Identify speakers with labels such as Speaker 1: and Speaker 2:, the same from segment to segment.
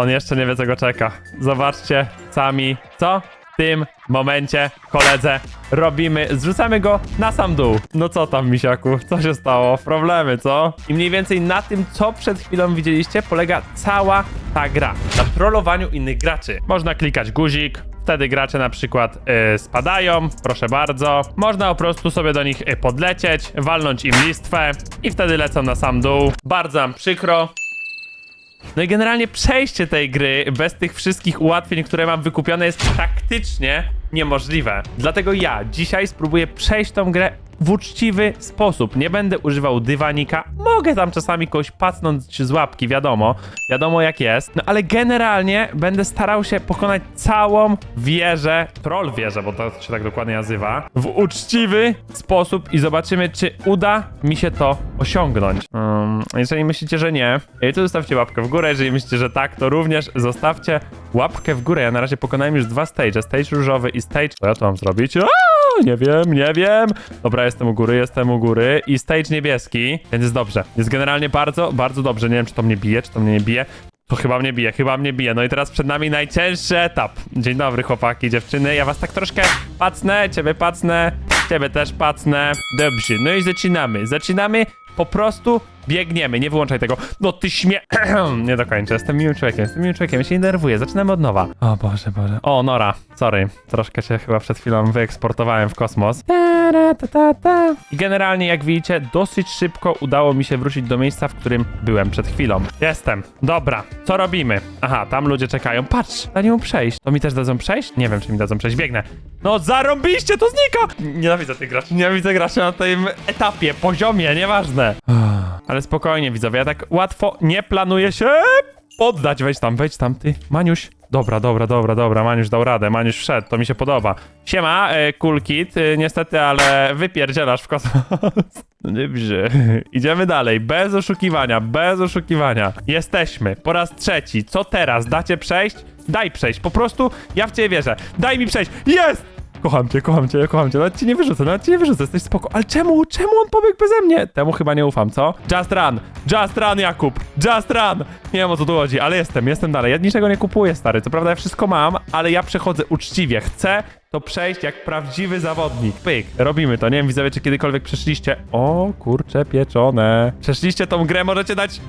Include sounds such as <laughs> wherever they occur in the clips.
Speaker 1: On jeszcze nie wie, co go czeka. Zobaczcie sami, co w tym momencie, koledze, robimy. Zrzucamy go na sam dół. No co tam, misiaku? Co się stało? Problemy, co? I mniej więcej na tym, co przed chwilą widzieliście, polega cała ta gra. Na trollowaniu innych graczy. Można klikać guzik, Wtedy gracze na przykład y, spadają, proszę bardzo. Można po prostu sobie do nich y, podlecieć, walnąć im listwę i wtedy lecą na sam dół. Bardzo nam przykro. No i generalnie przejście tej gry bez tych wszystkich ułatwień, które mam wykupione jest praktycznie niemożliwe. Dlatego ja dzisiaj spróbuję przejść tą grę w uczciwy sposób. Nie będę używał dywanika. Mogę tam czasami kogoś pacnąć z łapki, wiadomo. Wiadomo jak jest. No ale generalnie będę starał się pokonać całą wieżę, troll wieżę, bo to się tak dokładnie nazywa, w uczciwy sposób i zobaczymy, czy uda mi się to osiągnąć. Um, jeżeli myślicie, że nie, to zostawcie łapkę w górę. Jeżeli myślicie, że tak, to również zostawcie łapkę w górę. Ja na razie pokonałem już dwa stage, stage różowy i stage... Co ja to mam zrobić? Aaa, nie wiem, nie wiem. Dobra, jestem u góry, jestem u góry i stage niebieski, więc jest dobrze. Jest generalnie bardzo, bardzo dobrze. Nie wiem, czy to mnie bije, czy to mnie nie bije. To chyba mnie bije, chyba mnie bije. No i teraz przed nami najcięższy etap. Dzień dobry, chłopaki, dziewczyny. Ja was tak troszkę pacnę, ciebie pacnę, ciebie też pacnę. Dobrze, no i zaczynamy. Zaczynamy, po prostu biegniemy. Nie wyłączaj tego. No ty śmie... <clears throat> nie dokończę. Jestem miłym człowiekiem, jestem miłym człowiekiem. Ja się nie denerwuję. Zaczynamy od nowa. O Boże, Boże. O, Nora. Sorry. Troszkę się chyba przed chwilą wyeksportowałem w kosmos. I generalnie, jak widzicie, dosyć szybko udało mi się wrócić do miejsca, w którym byłem przed chwilą. Jestem. Dobra. Co robimy? Aha, tam ludzie czekają. Patrz, da mu przejść. To mi też dadzą przejść? Nie wiem, czy mi dadzą przejść. Biegnę. No zarąbiście, to znika! Nienawidzę tych graczy. Nienawidzę graczy na tym etapie, poziomie, nieważne. Ale spokojnie, widzowie, ja tak łatwo nie planuję się poddać. Wejdź tam, wejdź tam, ty. Maniuś. Dobra, dobra, dobra, dobra. Maniuś dał radę, Maniuś wszedł, to mi się podoba. Siema, e, cool kid. E, niestety, ale wypierdzielasz w kosmos. <laughs> No Dobrze. Idziemy dalej, bez oszukiwania, bez oszukiwania. Jesteśmy, po raz trzeci. Co teraz? Dacie przejść? Daj przejść, po prostu ja w ciebie wierzę. Daj mi przejść. Jest! Kocham cię, kocham cię, kocham cię. Nawet cię nie wyrzucę, nawet cię nie wyrzucę, jesteś spoko. Ale czemu, czemu on pobiegł beze mnie? Temu chyba nie ufam, co? Just run, just run, Jakub, just run. Nie wiem o co tu chodzi, ale jestem, jestem dalej. Ja niczego nie kupuję, stary. Co prawda ja wszystko mam, ale ja przechodzę uczciwie. Chcę to przejść jak prawdziwy zawodnik. Pyk, robimy to. Nie wiem, widzowie, czy kiedykolwiek przeszliście... O, kurcze pieczone. Przeszliście tą grę, możecie dać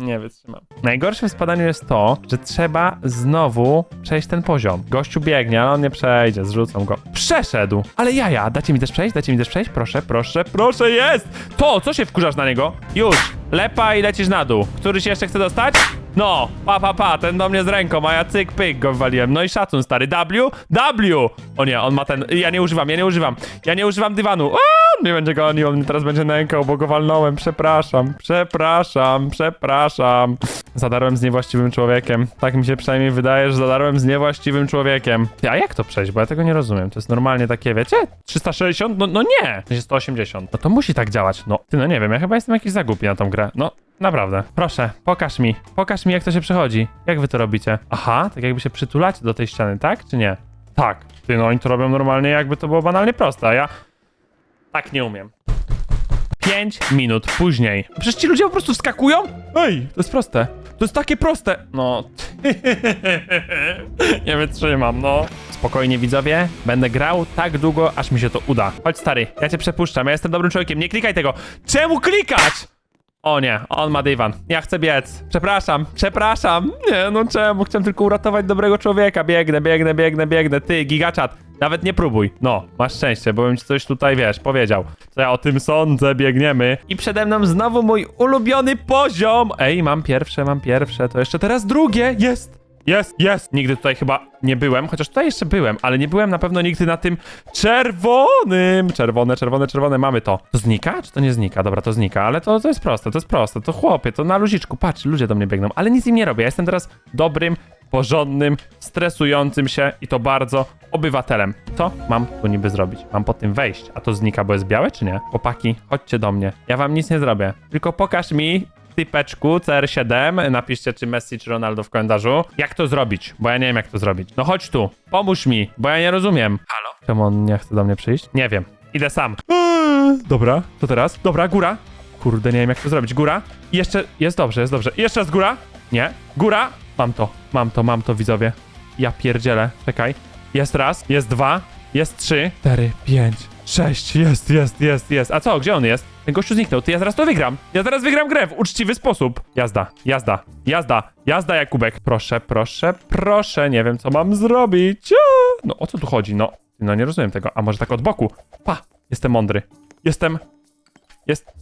Speaker 1: nie wytrzymam. Najgorsze w spadaniu jest to, że trzeba znowu przejść ten poziom. Gościu biegnie, ale on nie przejdzie, zrzucą go. Przeszedł! Ale jaja, dacie mi też przejść? Dacie mi też przejść? Proszę, proszę, proszę, jest! To, co się wkurzasz na niego? Już! Lepa i lecisz na dół. Któryś jeszcze chce dostać? No, pa, pa, pa, ten do mnie z ręką, a ja cyk, pyk go waliłem. No i szacun, stary. W? W! O nie, on ma ten... Ja nie używam, ja nie używam. Ja nie używam dywanu. A, on mnie będzie gonił, on mnie teraz będzie nękał, bo go walnąłem. Przepraszam, przepraszam, przepraszam. Zadarłem z niewłaściwym człowiekiem. Tak mi się przynajmniej wydaje, że zadarłem z niewłaściwym człowiekiem. A jak to przejść? Bo ja tego nie rozumiem. To jest normalnie takie, wiecie? 360? No, no nie! To jest 180. No to musi tak działać. No, ty, no nie wiem, ja chyba jestem jakiś zagupi na tą grę. No, Naprawdę. Proszę, pokaż mi. Pokaż mi, jak to się przechodzi. Jak wy to robicie? Aha, tak jakby się przytulacie do tej ściany, tak? Czy nie? Tak. Ty, no oni to robią normalnie, jakby to było banalnie proste, a ja tak nie umiem. 5 minut później. Przecież ci ludzie po prostu wskakują? Ej, to jest proste. To jest takie proste. No. <laughs> nie wytrzymam, no. Spokojnie, widzowie. Będę grał tak długo, aż mi się to uda. Chodź, stary, ja cię przepuszczam. Ja jestem dobrym człowiekiem. Nie klikaj tego. Czemu klikać? O nie, on ma dywan. Ja chcę biec. Przepraszam, przepraszam. Nie, no czemu? Chciałem tylko uratować dobrego człowieka. Biegnę, biegnę, biegnę, biegnę. Ty, gigaczat, nawet nie próbuj. No, masz szczęście, bo bym ci coś tutaj, wiesz, powiedział. Co ja o tym sądzę, biegniemy. I przede mną znowu mój ulubiony poziom. Ej, mam pierwsze, mam pierwsze. To jeszcze teraz drugie. Jest. Jest, jest! Nigdy tutaj chyba nie byłem, chociaż tutaj jeszcze byłem, ale nie byłem na pewno nigdy na tym czerwonym. Czerwone, czerwone, czerwone, mamy to. To znika? Czy to nie znika? Dobra, to znika, ale to, to jest proste, to jest proste. To chłopie, to na luziczku, patrz, ludzie do mnie biegną, ale nic im nie robię. Ja jestem teraz dobrym, porządnym, stresującym się i to bardzo obywatelem. Co mam tu niby zrobić? Mam po tym wejść, a to znika, bo jest białe, czy nie? Chłopaki, chodźcie do mnie. Ja wam nic nie zrobię. Tylko pokaż mi typeczku CR7, napiszcie czy Messi, czy Ronaldo w komentarzu, jak to zrobić, bo ja nie wiem jak to zrobić. No chodź tu, pomóż mi, bo ja nie rozumiem. Halo? Czemu on nie chce do mnie przyjść? Nie wiem, idę sam. Eee, Dobra, to teraz? Dobra, góra. Kurde, nie wiem jak to zrobić. Góra. I jeszcze, jest dobrze, jest dobrze. I jeszcze raz góra. Nie. Góra. Mam to, mam to, mam to, widzowie. Ja pierdzielę. Czekaj. Jest raz, jest dwa, jest trzy, cztery, pięć, sześć. Jest, jest, jest, jest. A co? Gdzie on jest? Ten gościu zniknął. Ty ja zaraz to wygram. Ja zaraz wygram grę w uczciwy sposób. Jazda, jazda, jazda, jazda, Jakubek. Proszę, proszę, proszę. Nie wiem, co mam zrobić. No o co tu chodzi? No, no nie rozumiem tego. A może tak od boku? Pa, jestem mądry. Jestem. Jest.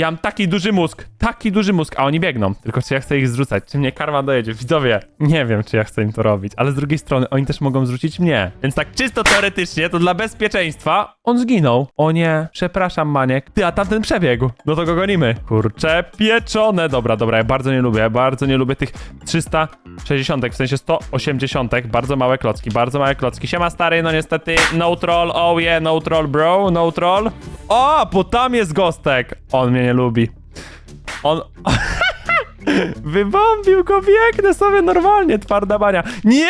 Speaker 1: Ja mam taki duży mózg, taki duży mózg, a oni biegną. Tylko czy ja chcę ich zrzucać? Czy mnie karma dojedzie? Widzowie, nie wiem, czy ja chcę im to robić, ale z drugiej strony oni też mogą zrzucić mnie. Więc tak czysto teoretycznie, to dla bezpieczeństwa on zginął. O nie, przepraszam, Maniek. Ty, a tamten przebiegł. No to go gonimy. Kurcze pieczone. Dobra, dobra, ja bardzo nie lubię, ja bardzo nie lubię tych 360, w sensie 180, bardzo małe klocki, bardzo małe klocki. Siema stary, no niestety, no troll, oh yeah, no troll bro, no troll. O, bo tam jest gostek. On mnie nie lubi. On... <laughs> Wybombił go, biegnę sobie normalnie, twarda bania. Nie!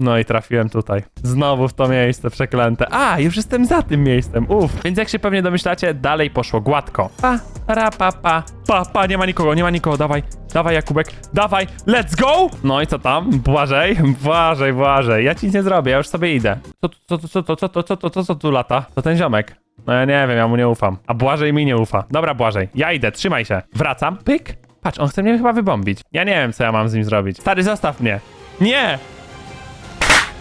Speaker 1: No i trafiłem tutaj. Znowu w to miejsce przeklęte. A, już jestem za tym miejscem, uff. Więc jak się pewnie domyślacie, dalej poszło gładko. Pa, ra, pa, pa. Pa, pa, nie ma nikogo, nie ma nikogo, dawaj. Dawaj, Jakubek, dawaj, let's go! No i co tam? Błażej, Błażej, Błażej. Ja ci nic nie zrobię, ja już sobie idę. Co, co, co, co, co, co, co, co, co, co tu lata? To ten ziomek. No ja nie wiem, ja mu nie ufam. A Błażej mi nie ufa. Dobra, Błażej, ja idę, trzymaj się. Wracam, pyk. Patrz, on chce mnie chyba wybombić. Ja nie wiem, co ja mam z nim zrobić. Stary, zostaw mnie. Nie!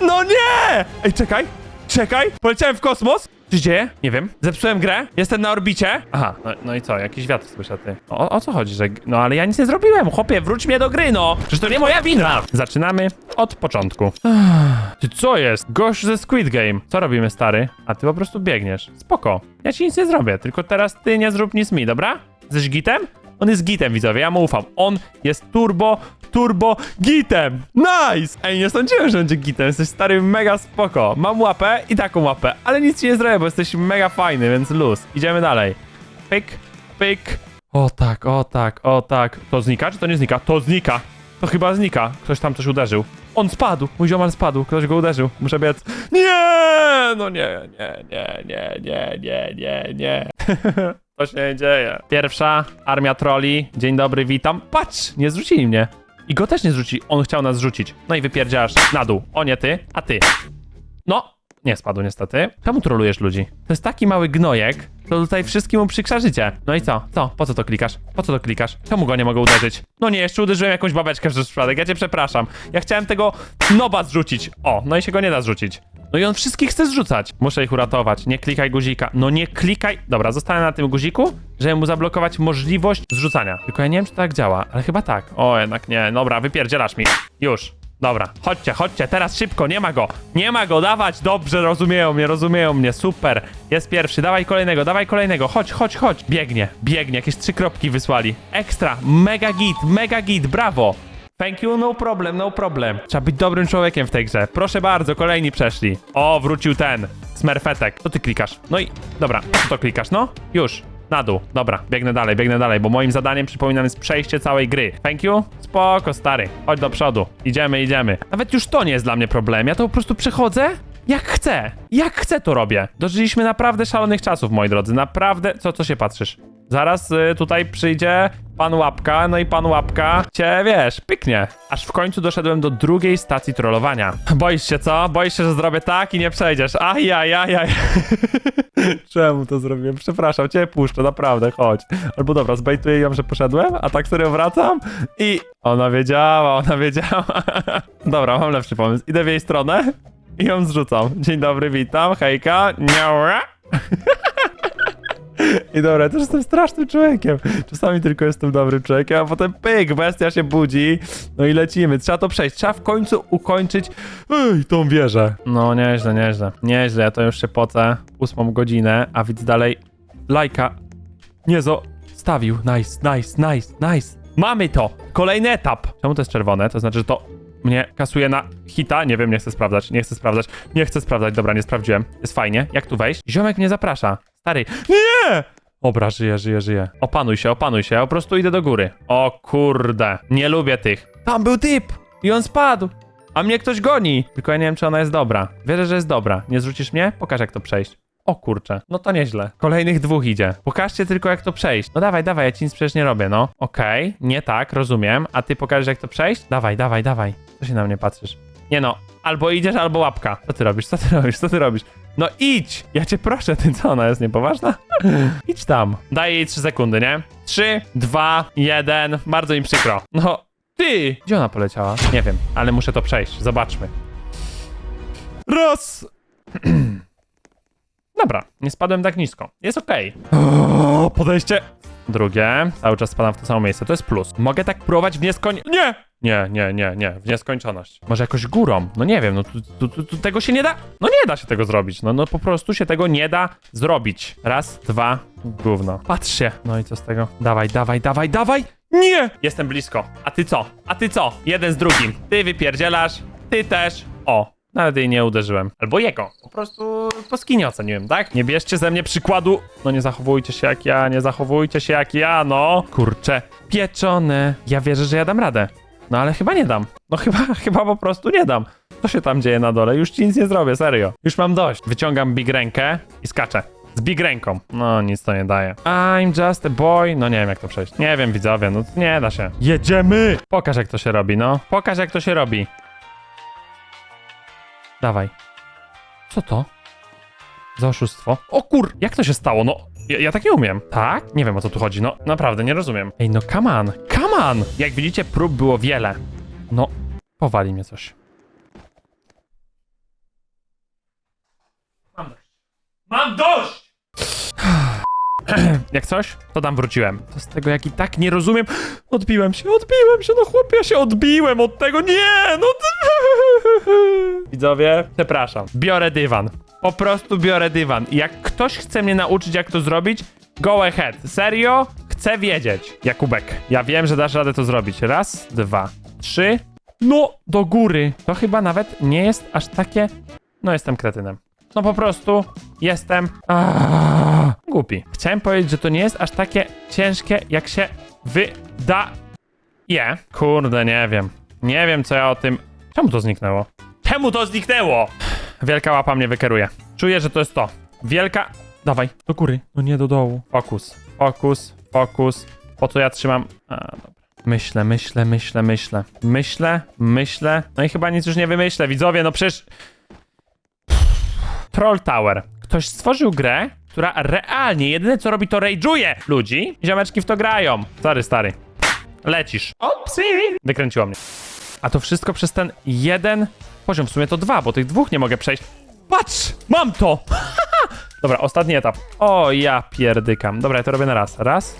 Speaker 1: No nie! Ej, czekaj! Czekaj! Poleciałem w kosmos? Co się dzieje? Nie wiem. Zepsułem grę? Jestem na orbicie? Aha, no, no i co? Jakiś wiatr słyszę, ty. O, o co chodzi, że... No ale ja nic nie zrobiłem, chłopie, wróć mnie do gry, no! Przecież to nie moja wina! Zaczynamy od początku. <sighs> Ty co jest? Gość ze Squid Game. Co robimy, stary? A ty po prostu biegniesz. Spoko. Ja ci nic nie zrobię, tylko teraz ty nie zrób nic mi, dobra? Jesteś gitem? On jest gitem, widzowie, ja mu ufam. On jest turbo, turbo gitem! Nice! Ej, nie sądziłem, że będzie gitem. Jesteś stary mega spoko. Mam łapę i taką łapę, ale nic ci nie zrobię, bo jesteś mega fajny, więc luz. Idziemy dalej. Pyk, pyk. O tak, o tak, o tak. To znika, czy to nie znika? To znika! To chyba znika. Ktoś tam coś uderzył. On spadł! Mój ziomal spadł. Ktoś go uderzył. Muszę biec. Nie! No nie, nie, nie, nie, nie, nie, nie, nie. <laughs> To się nie dzieje. Pierwsza armia troli. Dzień dobry, witam. Patrz, nie zrzucili mnie. I go też nie zrzuci. On chciał nas zrzucić. No i wypierdziasz na dół. O nie ty, a ty. No, nie spadł niestety. Czemu trolujesz ludzi? To jest taki mały gnojek, to tutaj wszystkim mu przykrza życie. No i co? Co? Po co to klikasz? Po co to klikasz? Czemu go nie mogę uderzyć? No nie, jeszcze uderzyłem jakąś babeczkę przez przypadek. Ja cię przepraszam. Ja chciałem tego noba zrzucić. O, no i się go nie da zrzucić. No i on wszystkich chce zrzucać. Muszę ich uratować. Nie klikaj guzika. No nie klikaj. Dobra, zostanę na tym guziku, żeby mu zablokować możliwość zrzucania. Tylko ja nie wiem, czy to tak działa, ale chyba tak. O, jednak nie. Dobra, wypierdzielasz mi. Już. Dobra, chodźcie, chodźcie, teraz szybko, nie ma go, nie ma go, dawać, dobrze, rozumieją mnie, rozumieją mnie, super, jest pierwszy, dawaj kolejnego, dawaj kolejnego, chodź, chodź, chodź, biegnie, biegnie, jakieś trzy kropki wysłali, ekstra, mega git, mega git, brawo, thank you, no problem, no problem, trzeba być dobrym człowiekiem w tej grze, proszę bardzo, kolejni przeszli, o, wrócił ten, smerfetek, co ty klikasz, no i, dobra, to klikasz, no, już, na dół. Dobra, biegnę dalej, biegnę dalej, bo moim zadaniem, przypominam, jest przejście całej gry. Thank you? Spoko, stary. Chodź do przodu. Idziemy, idziemy. Nawet już to nie jest dla mnie problem. Ja to po prostu przechodzę jak chcę. Jak chcę to robię. Dożyliśmy naprawdę szalonych czasów, moi drodzy. Naprawdę... Co, co się patrzysz? Zaraz y, tutaj przyjdzie pan Łapka, no i pan Łapka cię, wiesz, pyknie. Aż w końcu doszedłem do drugiej stacji trollowania. Boisz się, co? Boisz się, że zrobię tak i nie przejdziesz. Ajajajaj. <laughs> Czemu to zrobiłem? Przepraszam, cię puszczę, naprawdę, chodź. Albo dobra, zbejtuję ją, że poszedłem, a tak serio wracam i... Ona wiedziała, ona wiedziała. <laughs> dobra, mam lepszy pomysł. Idę w jej stronę i ją zrzucam. Dzień dobry, witam, hejka, niaura. <laughs> I dobra, też jestem strasznym człowiekiem. Czasami tylko jestem dobrym człowiekiem, a potem pyk, bestia się budzi. No i lecimy. Trzeba to przejść. Trzeba w końcu ukończyć ej, tą wieżę. No, nieźle, nieźle. Nieźle, to już się pocę. Ósmą godzinę, a widz dalej lajka nie zostawił. Nice, nice, nice, nice. Mamy to! Kolejny etap. Czemu to jest czerwone? To znaczy, że to mnie kasuje na hita. Nie wiem, nie chcę sprawdzać, nie chcę sprawdzać, nie chcę sprawdzać. Dobra, nie sprawdziłem. Jest fajnie. Jak tu wejść? Ziomek mnie zaprasza. Stary. Nie! Dobra, żyję, żyję, żyję. Opanuj się, opanuj się. Ja po prostu idę do góry. O kurde. Nie lubię tych. Tam był typ! I on spadł. A mnie ktoś goni. Tylko ja nie wiem, czy ona jest dobra. Wierzę, że jest dobra. Nie zrzucisz mnie? Pokaż, jak to przejść. O kurczę, no to nieźle. Kolejnych dwóch idzie. Pokażcie tylko jak to przejść. No dawaj, dawaj, ja ci nic przecież nie robię, no. Okej, nie tak, rozumiem. A ty pokażesz jak to przejść? Dawaj, dawaj, dawaj. Co się na mnie patrzysz? Nie no, albo idziesz, albo łapka. Co ty robisz, co ty robisz, co ty robisz? No idź! Ja cię proszę, <laughs> ty co, ona jest niepoważna? <laughs> idź tam. Daję jej 3 sekundy, nie? 3, 2, 1. Bardzo mi przykro. No, ty! Gdzie ona poleciała? Nie wiem, ale muszę to przejść. Zobaczmy. Raz! <clears throat> Dobra, nie spadłem tak nisko. Jest okej. O, <gasps> Podejście. Drugie. Cały czas spadam w to samo miejsce. To jest plus. Mogę tak próbować w nieskoń... Nie! Nie, nie, nie, nie. W nieskończoność. Może jakoś górą? No nie wiem, no tu, tu, tu, tego się nie da... No nie da się tego zrobić. No, no po prostu się tego nie da zrobić. Raz, dwa, gówno. Patrz się. No i co z tego? Dawaj, dawaj, dawaj, dawaj! Nie! Jestem blisko. A ty co? A ty co? Jeden z drugim. Ty wypierdzielasz, ty też. O, nawet jej nie uderzyłem. Albo jego. Po prostu po skinie oceniłem, tak? Nie bierzcie ze mnie przykładu. No nie zachowujcie się jak ja, nie zachowujcie się jak ja, no. Kurczę, pieczone. Ja wierzę, że ja dam radę. No ale chyba nie dam. No chyba, <laughs> chyba po prostu nie dam. Co się tam dzieje na dole? Już ci nic nie zrobię, serio. Już mam dość. Wyciągam big rękę i skaczę. Z big ręką. No, nic to nie daje. I'm just a boy. No nie wiem, jak to przejść. Nie wiem, widzowie, no nie da się. Jedziemy! Pokaż, jak to się robi, no. Pokaż, jak to się robi. Dawaj. Co to? Za oszustwo. O kur... Jak to się stało? No, ja, ja tak nie umiem. Tak? Nie wiem, o co tu chodzi. No, naprawdę, nie rozumiem. Ej, no come on, come on! Jak widzicie, prób było wiele. No, powali mnie coś. Mam dość. Mam dość! <sighs> Jak coś, to tam wróciłem. To z tego, jak i tak nie rozumiem. Odbiłem się, odbiłem się, no chłopie, ja się odbiłem od tego. Nie, no. <laughs> Widzowie, przepraszam. Biorę dywan. Po prostu biorę dywan. Jak ktoś chce mnie nauczyć, jak to zrobić, go ahead. Serio? Chcę wiedzieć. Jakubek, ja wiem, że dasz radę to zrobić. Raz, dwa, trzy. No, do góry. To chyba nawet nie jest aż takie... No, jestem kretynem. No po prostu jestem... Aaaa, głupi. Chciałem powiedzieć, że to nie jest aż takie ciężkie, jak się wydaje. Kurde, nie wiem. Nie wiem, co ja o tym... Czemu to zniknęło? Czemu to zniknęło? Wielka łapa mnie wykeruje. Czuję, że to jest to. Wielka... Dawaj, do góry. No nie do dołu. Fokus, fokus, fokus. Po co ja trzymam... A, dobra. Myślę, myślę, myślę, myślę. Myślę, myślę. No i chyba nic już nie wymyślę. Widzowie, no przecież... Troll Tower. Ktoś stworzył grę, która realnie jedyne co robi to rage'uje ludzi. Ziomeczki w to grają. Stary, stary. Lecisz. Opsy! Wykręciło mnie. A to wszystko przez ten jeden poziom. W sumie to dwa, bo tych dwóch nie mogę przejść. Patrz! Mam to! <laughs> Dobra, ostatni etap. O, ja pierdykam. Dobra, ja to robię na raz. Raz.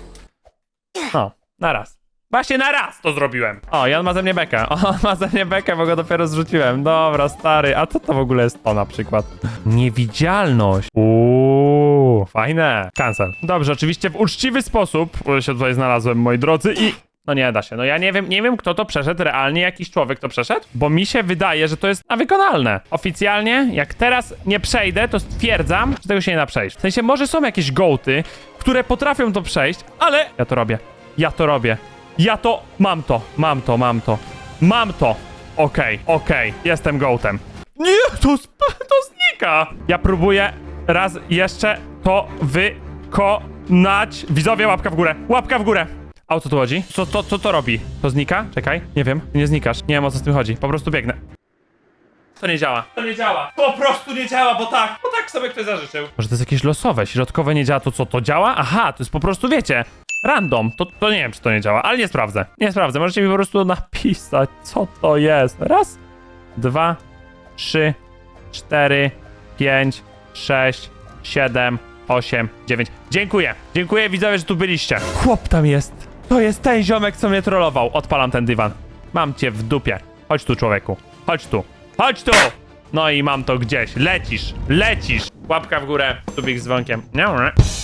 Speaker 1: O, na raz. Właśnie na raz to zrobiłem. O, Jan ma ze mnie bekę. O, <laughs> on ma ze mnie bekę, bo go dopiero zrzuciłem. Dobra, stary. A co to w ogóle jest to na przykład? Niewidzialność. Uuu, fajne. Cancel. Dobrze, oczywiście w uczciwy sposób się tutaj znalazłem, moi drodzy, i... No nie da się. No ja nie wiem, nie wiem kto to przeszedł, realnie jakiś człowiek to przeszedł, bo mi się wydaje, że to jest wykonalne. Oficjalnie, jak teraz nie przejdę, to stwierdzam, że tego się nie da przejść. W sensie może są jakieś gołty, które potrafią to przejść, ale ja to robię. Ja to robię. Ja to mam to, mam to, mam to. Mam to. Okej, okej, jestem gołtem. Nie, to, <laughs> to znika. Ja próbuję raz jeszcze to wykonać. Widzowie, łapka w górę. Łapka w górę. O co tu chodzi? Co to, co to robi? To znika? Czekaj, nie wiem. Nie znikasz. Nie wiem o co z tym chodzi. Po prostu biegnę. To nie działa. To nie działa. Po prostu nie działa, bo tak. Bo tak sobie ktoś zażyczył. Może to jest jakieś losowe. Środkowe nie działa. To co, to działa? Aha, to jest po prostu, wiecie, random. To, to nie wiem, czy to nie działa, ale nie sprawdzę. Nie sprawdzę. Możecie mi po prostu napisać, co to jest. Raz, dwa, trzy, cztery, pięć, sześć, siedem, osiem, dziewięć. Dziękuję. Dziękuję widzowie, że tu byliście. Chłop tam jest. To jest ten ziomek, co mnie trollował. Odpalam ten dywan. Mam cię w dupie. Chodź tu, człowieku. Chodź tu. Chodź tu! No i mam to gdzieś. Lecisz, lecisz. Łapka w górę, subik z dzwonkiem. Nie, nie.